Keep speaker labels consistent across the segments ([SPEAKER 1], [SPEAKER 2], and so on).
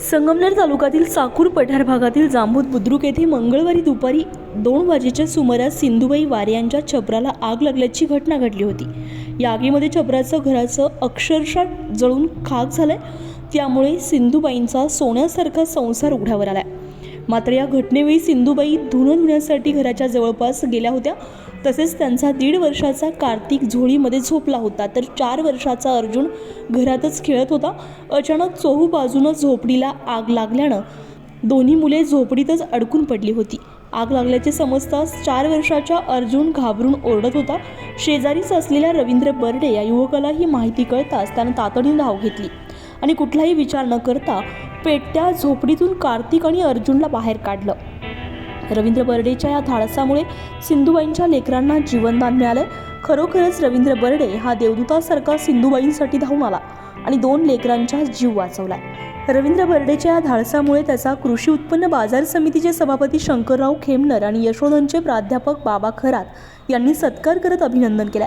[SPEAKER 1] संगमनेर तालुक्यातील साकूर पठार भागातील जांभूत बुद्रुक येथे मंगळवारी दुपारी दोन वाजेच्या सुमारास सिंधुबाई वारे यांच्या छपराला आग लागल्याची घटना घडली होती. या आगीमध्ये छपराचं घराचं अक्षरशः जळून खाक झालंय. त्यामुळे सिंधुबाईंचा सोन्यासारखा संसार उघड्यावर आलाय. मात्र या घटनेवेळी सिंधुबाई धुणं धुण्यासाठी घराच्या जवळपास गेल्या होत्या. तसेच त्यांचा दीड वर्षाचा कार्तिक झोळीमध्ये झोपला होता. तर चार वर्षाचा अर्जुन घरातच खेळत होता. अचानक चोहू बाजूनं झोपडीला आग लागल्यानं दोन्ही मुले झोपडीतच अडकून पडली होती. आग लागल्याचे समजताच चार वर्षाच्या अर्जुन घाबरून ओरडत होता. शेजारीच असलेल्या रवींद्र बर्डे या युवकाला ही माहिती कळताच त्यानं तातडीने धाव घेतली. आणि कुठलाही विचार न करता पेटत्या झोपडीतून कार्तिक आणि अर्जुनला बाहेर काढलं. रवींद्र बर्डेच्या या धाडसामुळे सिंधुबाईंच्या लेकरांना जीवनदान मिळालं. खरोखरच रवींद्र बर्डे हा देवदूतासारखा सिंधुबाईंसाठी धावून आला आणि दोन लेकरांचा जीव वाचवलाय. रवींद्र बर्डेच्या या धाडसामुळे त्याचा कृषी उत्पन्न बाजार समितीचे सभापती शंकरराव खेमनर आणि यशोधनचे प्राध्यापक बाबा खरात यांनी सत्कार करत अभिनंदन केलं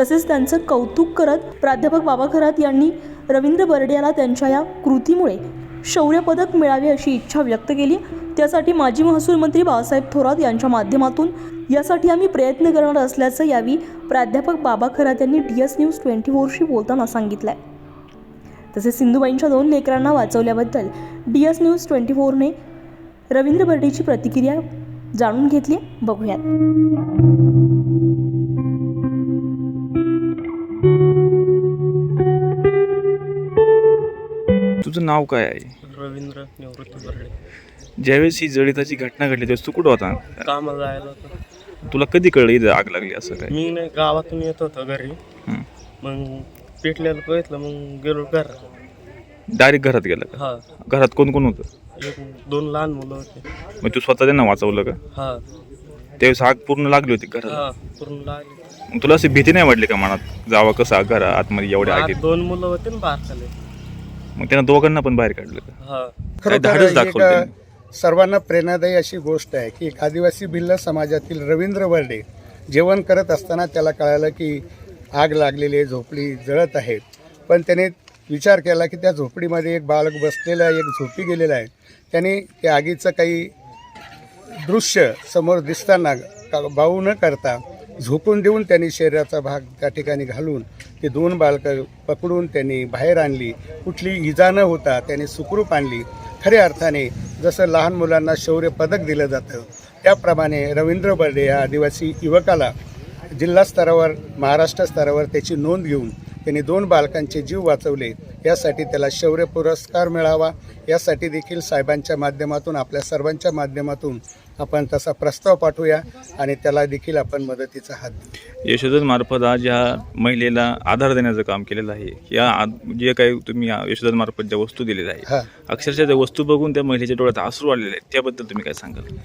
[SPEAKER 1] तसेच त्यांचं कौतुक करत प्राध्यापक बाबा खरात यांनी रवींद्र बर्डे याला त्यांच्या या कृतीमुळे शौर्य पदक मिळावे अशी इच्छा व्यक्त केली. त्यासाठी माजी महसूल मंत्री बाळासाहेब थोरात यांच्या माध्यमातून यासाठी आम्ही प्रयत्न करणार असल्याचं यावेळी प्राध्यापक बाबा खरात यांनी डी एस न्यूज ट्वेंटी फोरशी बोलताना सांगितलंय. तसेच सिंधुबाईंच्या दोन लेकरांना वाचवल्याबद्दल डी एस न्यूज ट्वेंटी फोरने रवींद्र बर्डेची प्रतिक्रिया जाणून घेतली. बघूयात.
[SPEAKER 2] तुझं नाव काय आहे?
[SPEAKER 3] रवींद्र निवृत्ती बर्डे.
[SPEAKER 2] ज्यावेळेस ही जळिताची घटना घडली त्यावेळेस तू कुठं होता?
[SPEAKER 3] कामाला जायला होतं.
[SPEAKER 2] तुला कधी कळलं इथं आग लागली असं काय
[SPEAKER 3] मी नाही गावातून येत होतो घरी.
[SPEAKER 2] हं.
[SPEAKER 3] मग पेटलेलं बघितलं मग गेलो घर.
[SPEAKER 2] डायरेक्ट घरात गेला का?
[SPEAKER 3] हा.
[SPEAKER 2] घरात कोण कोण होतं?
[SPEAKER 3] एक दोन लहान मुलं होते.
[SPEAKER 2] मग तू स्वतः त्यांना वाचवलं का?
[SPEAKER 3] हा.
[SPEAKER 2] त्यावेळेस आग पूर्ण लागली होती घरात?
[SPEAKER 3] हा पूर्ण लागले.
[SPEAKER 2] मग तुला अशी भीती नाही वाटली का मनात? जावा कसं घरा आतमध्ये एवढ्या आगीत?
[SPEAKER 3] दोन मुलं होते ना बारकाले.
[SPEAKER 2] मग त्यांना दोघांना पण बाहेर काढलं
[SPEAKER 3] हा.
[SPEAKER 2] काय धाडस
[SPEAKER 4] एक
[SPEAKER 2] दाखवलं त्यांनी?
[SPEAKER 4] सर्वांना प्रेरणादायी अशी गोष्ट आहे की एक आदिवासी भिल्ल समाजातील रवींद्र बर्डे जेवण करत असताना त्याला कळालं की आग लागलेली आहे झोपडी जळत आहे. पण त्याने विचार केला की त्या झोपडीमध्ये एक बालक बसलेला आहे एक झोपी गेलेला आहे. त्याने त्या आगीचं काही दृश्य समोर दिसताना का- बाऊ न करता झोकून देऊन त्यांनी शरीराचा भाग त्या ठिकाणी घालून ते दोन बालकं पकडून त्यांनी बाहेर आणली. कुठली इजा न होता त्यांनी सुखरूप आणली. खऱ्या अर्थाने जसं लहान मुलांना शौर्य पदक दिलं जातं त्याप्रमाणे रवींद्र बर्डे या आदिवासी युवकाला जिल्हा स्तरावर महाराष्ट्र स्तरावर त्याची नोंद घेऊन त्यांनी दोन बालकांचे जीव वाचवले. यासाठी त्याला शौर्य पुरस्कार मिळावा. यासाठी देखील साहेबांच्या माध्यमातून आपल्या सर्वांच्या माध्यमातून आपण तसा प्रस्ताव पाठवूया आणि त्याला देखील आपण मदतीचा हात
[SPEAKER 2] यशोधन मार्फत आज या महिलेला आधार देण्याचं काम केलेलं आहे. या जे काही तुम्ही या यशोधन मार्फत ज्या वस्तू दिलेल्या आहे
[SPEAKER 4] हां.
[SPEAKER 2] अक्षरशः त्या वस्तू बघून त्या महिलेच्या डोळ्यात आसरू आलेले आहेत. त्याबद्दल तुम्ही काय सांगाल?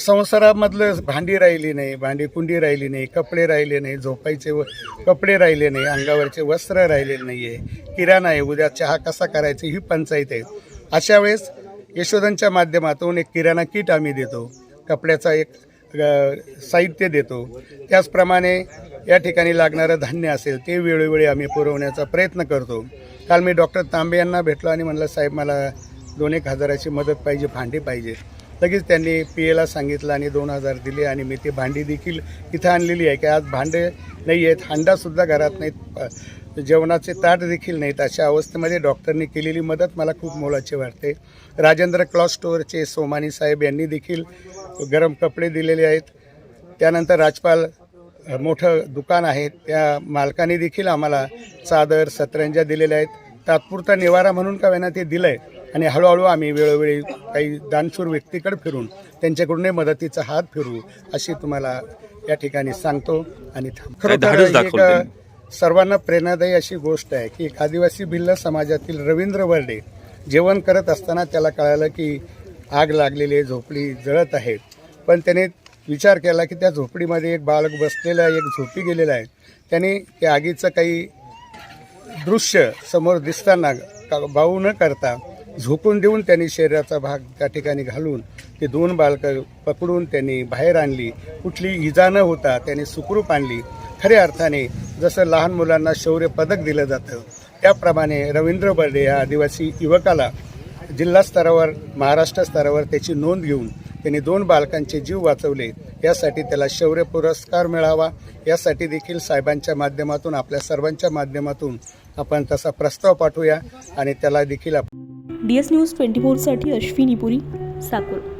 [SPEAKER 4] संसारामधलं भांडी राहिली नाही भांडी कुंडी राहिली नाही कपडे राहिले नाही झोपायचे व कपडे राहिले नाही अंगावरचे वस्त्र राहिले नाही आहे किराणा आहे उद्या चहा कसा करायचा ही पंचायत आहे. अशा वेळेस यशोधनच्या माध्यमातून एक किराणा किट आम्ही देतो. कपड्याचा एक साहित्य देतो. त्याचप्रमाणे या ठिकाणी लागणारं धान्य असेल ते वेळोवेळी आम्ही पुरवण्याचा प्रयत्न करतो. काल मी डॉक्टर तांबे यांना भेटलो आणि म्हणलं साहेब मला दोन एक हजाराची मदत पाहिजे भांडी पाहिजे. लगेच त्यांनी पी एला सांगितलं आणि दोन हजार दिले आणि मी ते भांडी देखील इथं आणलेली आहे की आज भांडे नाही आहेत हांडासुद्धा घरात नाहीत. जेवणाचे ताट देखील नाहीत. अशा अवस्थेमध्ये डॉक्टरनी केलेली मदत मला खूप मोलाची वाटते. राजेंद्र क्लॉथ स्टोअरचे सोमानी साहेब यांनी देखील गरम कपडे दिलेले आहेत. त्यानंतर राजपाल मोठं दुकान आहे. त्या मालकाने देखील आम्हाला चादर सतरंजा दिलेल्या आहेत. तात्पुरता निवारा म्हणून का वेळा ते दिलं आहे आणि हळूहळू आम्ही वेळोवेळी काही दानशूर व्यक्तीकडे फिरून त्यांच्याकडूनही मदतीचा हात फिरू अशी तुम्हाला या ठिकाणी सांगतो आणि खरोखर
[SPEAKER 2] धाडस
[SPEAKER 4] एक? सर्वांना प्रेरणादायी अशी गोष्ट आहे की एक आदिवासी भिल्ल समाजातील रवींद्र वर्डे जेवण करत असताना त्याला कळालं की आग लागलेली आहे झोपडी जळत आहे. पण त्याने विचार केला की त्या झोपडीमध्ये एक बालक बसलेला आहे एक झोपी गेलेला आहे. त्याने त्या आगीचं काही दृश्य समोर दिसताना का- बाऊ न करता झोकून देऊन त्यांनी शरीराचा भाग त्या ठिकाणी घालून ते दोन बालकं पकडून त्यांनी बाहेर आणली. कुठली इजा न होता त्यांनी सुखरूप आणली. खऱ्या अर्थाने जसं लहान मुलांना शौर्य पदक दिलं जातं त्याप्रमाणे रवींद्र बर्डे या आदिवासी युवकाला जिल्हा स्तरावर महाराष्ट्र स्तरावर त्याची नोंद घेऊन त्यांनी दोन बालकांचे जीव वाचवले. यासाठी त्याला शौर्य पुरस्कार मिळावा. यासाठी देखील साहेबांच्या माध्यमातून आपल्या सर्वांच्या माध्यमातून आपण तसा प्रस्ताव पाठवूया आणि त्याला देखील आपण
[SPEAKER 1] डी एस न्यूज ट्वेंटी फोरसाठी अश्विनी पुरी साकूर